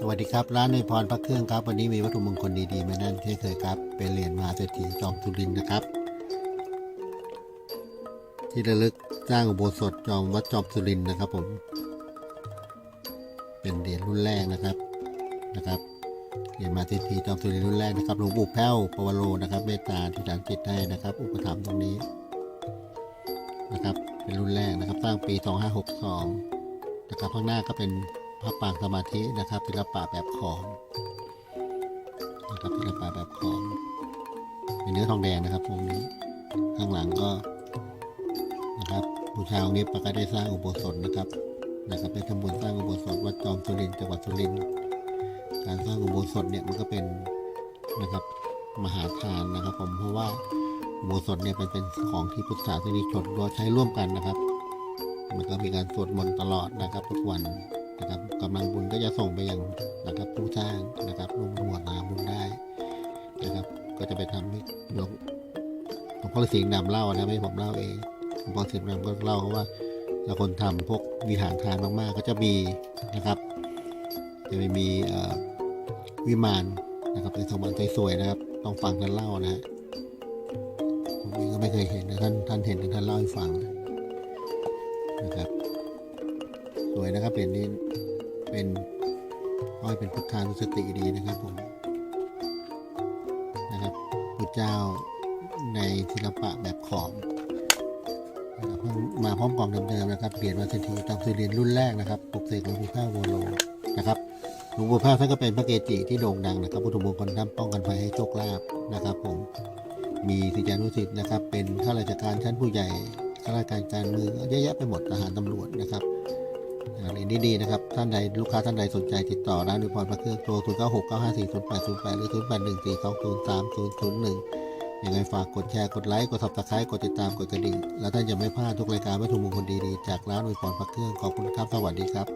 สวัสดีครับร้านในพรพระเครื่องครับ วันนี้มีวัตถุมงคลดีๆมานั่นเช่เคยครับ เป็นเหรียญมหาเศรษฐีจอมสุรินนะครับ ที่ระลึกสร้างอุโบสถจอมวัดจอมสุรินนะครับผม เป็นเหรียญรุ่นแรกนะครับนะครับเหรียญมหาเศรษฐีจอมสุรินรุ่นแรกนะครับหลวงปู่แพ้วปวโรนะครับเมตตาที่ฐานจิตให้นะครับ อุปถัมภ์ตรงนี้นะครับ เป็นรุ่นแรกนะครับสร้างปี 2562นะครับข้างหน้าก็เป็น พระปางสมาธินะครับศิลปะแบบขอมนะครับศิลปะแบบขอมเป็นเนื้อทองแดงนะครับองค์นี้ ข้างหลังก็นะครับบูชาองค์นี้ปก็ได้สร้างอุโบสถนะครับนะครับได้ทำบุญสร้างอุโบสถวัดจอมสุรินทร์จังหวัดสุรินทร์การสร้างอุโบสถเนี่ยมันก็เป็นนะครับมหาทานนะครับผมเพราะว่าอุโบสถเนี่ยเป็นเป็นของที่พุทธศาสนิกชนเราใช้ร่วมกันนะครับ มันก็มีการสวดมนต์ตลอดนะครับทุกวัน นะครับกำลังบุญก็จะส่งไปยังนะครับผู้สร้างนะครับร่วมรวมนาบุญได้นะครับ ก็จะไปทำให้หลวงหลวงพ่อฤาษีนำเล่านะไม่ผมเล่าเองหลวงพ่อฤาษีนำก็เล่าว่าเราคนทำพวกวิหารทานมากๆ ก็จะมีนะครับ จะไม่มีวิมานนะครับในสมบัติสวยนะครับ ต้องฟังท่านเล่านะฮะผมเองก็ไม่เคยเห็นนะท่านท่านเห็นท่านเล่าให้ฟังนะครับ สวยนะครับเป็นนี้เป็นอ้อยเป็นพุทธานุสติดีนะครับผมนะครับพุทธเจ้าในศิลปะแบบขอมเพิ่งมาพร้อมกล่องเดิมๆนะครับเปลี่ยนมาเศรษฐีตามสุรินร์รุ่นแรกนะครับปกเสกหลวงปู่ข้าวโวโลนะครับหลวงปู่ข้าวท่านก็เป็นพระเกจิที่โด่งดังนะครับพุทธมงคลท่านป้องกันภัยให้โชคลาภนะครับ ผมมีศิษยานุศิษย์นะครับ เป็นข้าราชการชั้นผู้ใหญ่ข้าราชการการเมืองเยอะแยะไปหมดทหารตำรวจนะครับ เรียนดีๆนะครับ ท่านใดลูกค้าท่านใดสนใจติดต่อร้านนุพรพระเครื่องโทร0 9 6 9 5 4 0 8 0 8หรือ0 8 1 4 2 0 3 0 0 1ยังไงฝากกดแชร์กดไลค์กดซับสไครต์กดติดตามกดกระดิ่ง แล้วท่านจะไม่พลาดทุกรายการวัตถุมงคลดีๆ จากร้านนุพรพระเครื่องขอบคุณครับสวัสดีครับ